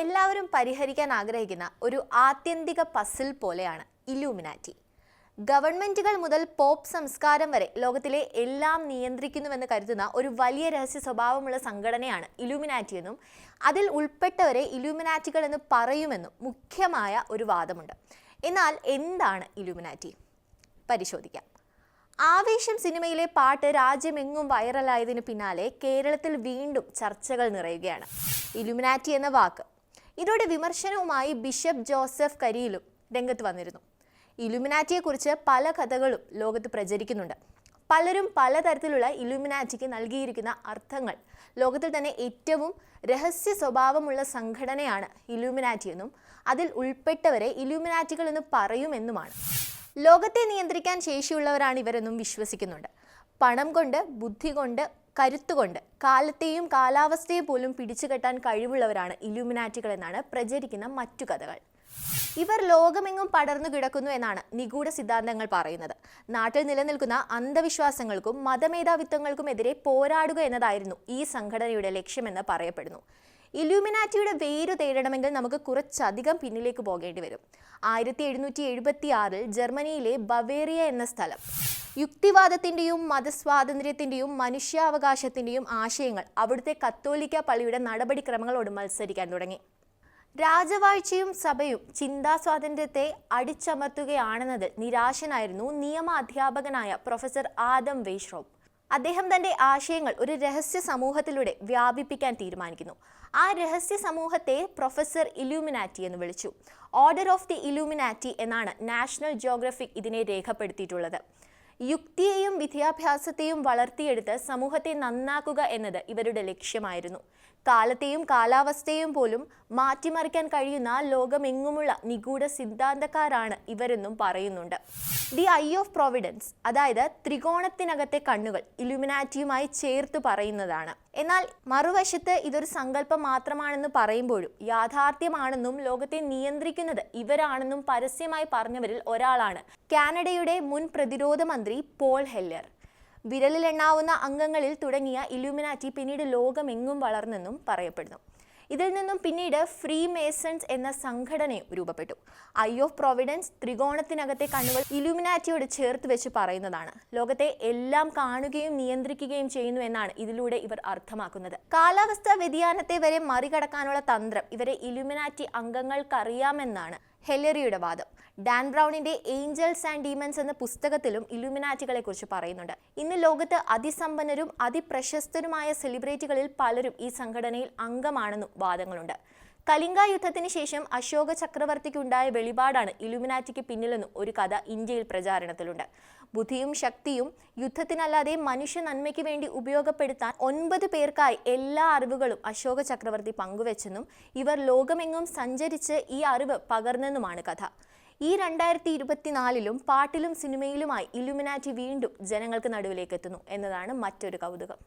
എല്ലാവരും പരിഹരിക്കാൻ ആഗ്രഹിക്കുന്ന ഒരു ആത്യന്തിക പസിൽ പോലെയാണ് ഇലൂമിനാറ്റി ഗവൺമെന്റുകൾ മുതൽ പോപ്പ് സംസ്കാരം വരെ ലോകത്തിലെ എല്ലാം നിയന്ത്രിക്കുന്നുവെന്ന് കരുതുന്ന ഒരു വലിയ രഹസ്യ സ്വഭാവമുള്ള സംഘടനയാണ് ഇലൂമിനാറ്റി എന്നും അതിൽ ഉൾപ്പെട്ടവരെ ഇലൂമിനാറ്റികൾ എന്ന് പറയുമെന്നും മുഖ്യമായ ഒരു വാദമുണ്ട്. എന്നാൽ എന്താണ് ഇലൂമിനാറ്റി പരിശോധിക്കാം. ആവേശം സിനിമയിലെ പാട്ട് രാജ്യമെങ്ങും വൈറലായതിനു പിന്നാലെ കേരളത്തിൽ വീണ്ടും ചർച്ചകൾ നിറയുകയാണ്. ഇലുമിനാറ്റി എന്ന വാക്ക് ഇതോടെ വിമർശനവുമായി ബിഷപ്പ് ജോസഫ് കരിയിലും രംഗത്ത് വന്നിരുന്നു. ഇലുമിനാറ്റിയെക്കുറിച്ച് പല കഥകളും ലോകത്ത് പ്രചരിക്കുന്നുണ്ട്. പലരും പലതരത്തിലുള്ള ഇലുമിനാറ്റിക്ക് നൽകിയിരിക്കുന്ന അർത്ഥങ്ങൾ ലോകത്തിൽ തന്നെ ഏറ്റവും രഹസ്യ സ്വഭാവമുള്ള സംഘടനയാണ് ഇലുമിനാറ്റി എന്നും അതിൽ ഉൾപ്പെട്ടവരെ ഇലുമിനാറ്റികൾ എന്ന് പറയുമെന്നുമാണ്. ലോകത്തെ നിയന്ത്രിക്കാൻ ശേഷിയുള്ളവരാണ് ഇവരെന്നും വിശ്വസിക്കുന്നുണ്ട്. പണം കൊണ്ട് ബുദ്ധി കൊണ്ട് കരുത്തുകൊണ്ട് കാലത്തെയും കാലാവസ്ഥയെ പോലും പിടിച്ചുകെട്ടാൻ കഴിവുള്ളവരാണ് ഇലുമിനാറ്റികൾ എന്നാണ് പ്രചരിക്കുന്ന മറ്റു കഥകൾ. ഇവർ ലോകമെങ്ങും പടർന്നു കിടക്കുന്നു എന്നാണ് നിഗൂഢ സിദ്ധാന്തങ്ങൾ പറയുന്നത്. നാട്ടിൽ നിലനിൽക്കുന്ന അന്ധവിശ്വാസങ്ങൾക്കും മതമേധാവിത്വങ്ങൾക്കുമെതിരെ പോരാടുക എന്നതായിരുന്നു ഈ സംഘടനയുടെ ലക്ഷ്യമെന്ന് പറയപ്പെടുന്നു. ഇലൂമിനാറ്റിയുടെ വേര് തേടണമെങ്കിൽ നമുക്ക് കുറച്ചധികം പിന്നിലേക്ക് പോകേണ്ടി വരും. ആയിരത്തി എഴുന്നൂറ്റി എഴുപത്തി ആറിൽ ജർമ്മനിയിലെ ബവേറിയ എന്ന സ്ഥലം. യുക്തിവാദത്തിന്റെയും മതസ്വാതന്ത്ര്യത്തിന്റെയും മനുഷ്യാവകാശത്തിന്റെയും ആശയങ്ങൾ അവിടുത്തെ കത്തോലിക്ക പള്ളിയുടെ നടപടിക്രമങ്ങളോട് മത്സരിക്കാൻ തുടങ്ങി. രാജവാഴ്ചയും സഭയും ചിന്താ സ്വാതന്ത്ര്യത്തെ അടിച്ചമർത്തുകയാണെന്നതിൽ നിരാശനായിരുന്നു നിയമ അധ്യാപകനായ പ്രൊഫസർ ആദം വെയ്ഷ്രോപ്പ് അദ്ദേഹം തന്റെ ആശയങ്ങൾ ഒരു രഹസ്യ സമൂഹത്തിലൂടെ വ്യാപിപ്പിക്കാൻ തീരുമാനിക്കുന്നു. ആ രഹസ്യ സമൂഹത്തെ പ്രൊഫസർ ഇലൂമിനാറ്റി എന്ന് വിളിച്ചു. ഓർഡർ ഓഫ് ദി ഇലൂമിനാറ്റി എന്നാണ് നാഷണൽ ജിയോഗ്രഫിക് ഇതിനെ രേഖപ്പെടുത്തിയിട്ടുള്ളത്. യുക്തിയെയും വിദ്യാഭ്യാസത്തെയും വളർത്തിയെടുത്ത് സമൂഹത്തെ നന്നാക്കുക എന്നത് ഇവരുടെ ലക്ഷ്യമായിരുന്നു. കാലത്തെയും കാലാവസ്ഥയെയും പോലും മാറ്റിമറിക്കാൻ കഴിയുന്ന ലോകമെങ്ങുമുള്ള നിഗൂഢ സിദ്ധാന്തക്കാരാണ് ഇവരെന്നും പറയുന്നുണ്ട്. ദി ഐ ഓഫ് പ്രൊവിഡൻസ് അതായത് ത്രികോണത്തിനകത്തെ കണ്ണുകൾ ഇലുമിനാറ്റിയുമായി ചേർത്ത് പറയുന്നതാണ്. എന്നാൽ മറുവശത്ത് ഇതൊരു സങ്കല്പം മാത്രമാണെന്ന് പറയുമ്പോഴും യാഥാർത്ഥ്യമാണെന്നും ലോകത്തെ നിയന്ത്രിക്കുന്നത് ഇവരാണെന്നും പരസ്യമായി പറഞ്ഞവരിൽ ഒരാളാണ് കാനഡയുടെ മുൻ പ്രതിരോധ മന്ത്രി പോൾ ഹെല്ലർ. വിരലിലെണ്ണാവുന്ന അംഗങ്ങളിൽ തുടങ്ങിയ ഇലുമിനാറ്റി പിന്നീട് ലോകമെങ്ങും വളർന്നെന്നും പറയപ്പെടുന്നു. ഇതിൽ നിന്നും പിന്നീട് ഫ്രീ മേസൺസ് എന്ന സംഘടനയും രൂപപ്പെട്ടു. ഐ ഓഫ് പ്രൊവിഡൻസ് ത്രികോണത്തിനകത്തെ കണ്ണുകൾ ഇലുമിനാറ്റിയോട് ചേർത്ത് വെച്ച് പറയുന്നതാണ്. ലോകത്തെ എല്ലാം കാണുകയും നിയന്ത്രിക്കുകയും ചെയ്യുന്നു എന്നാണ് ഇതിലൂടെ ഇവർ അർത്ഥമാക്കുന്നത്. കാലാവസ്ഥാ വ്യതിയാനത്തെ വരെ മറികടക്കാനുള്ള തന്ത്രം ഇവരെ ഇലുമിനാറ്റി അംഗങ്ങൾക്കറിയാമെന്നാണ് ഹെല്ലറിയുടെ വാദം. ഡാൻ ബ്രൗണിന്റെ ഏഞ്ചൽസ് ആൻഡ് ഡീമൻസ് എന്ന പുസ്തകത്തിലും ഇലുമിനാറ്റികളെ കുറിച്ച് പറയുന്നുണ്ട്. ഇന്ന് ലോകത്ത് അതിസമ്പന്നരും അതിപ്രശസ്തരുമായ സെലിബ്രിറ്റികളിൽ പലരും ഈ സംഘടനയിൽ അംഗമാണെന്നും വാദങ്ങളുണ്ട്. കലിംഗ യുദ്ധത്തിന് ശേഷം അശോക ചക്രവർത്തിക്കുണ്ടായ വെളിപാടാണ് ഇലുമിനാറ്റിക്ക് പിന്നിലെന്നും ഒരു കഥ ഇന്ത്യയിൽ പ്രചാരണത്തിലുണ്ട്. ബുദ്ധിയും ശക്തിയും യുദ്ധത്തിനല്ലാതെ മനുഷ്യ നന്മയ്ക്ക് വേണ്ടി ഉപയോഗപ്പെടുത്താൻ ഒൻപത് പേർക്കായി എല്ലാ അറിവുകളും അശോക ചക്രവർത്തി പങ്കുവെച്ചെന്നും ഇവർ ലോകമെങ്ങും സഞ്ചരിച്ച് ഈ അറിവ് പകർന്നെന്നുമാണ് കഥ. ഈ രണ്ടായിരത്തി ഇരുപത്തിനാലിലും പാട്ടിലും സിനിമയിലുമായി ഇലുമിനാറ്റി വീണ്ടും ജനങ്ങൾക്ക് നടുവിലേക്ക് എത്തുന്നു എന്നതാണ് മറ്റൊരു കൗതുകം.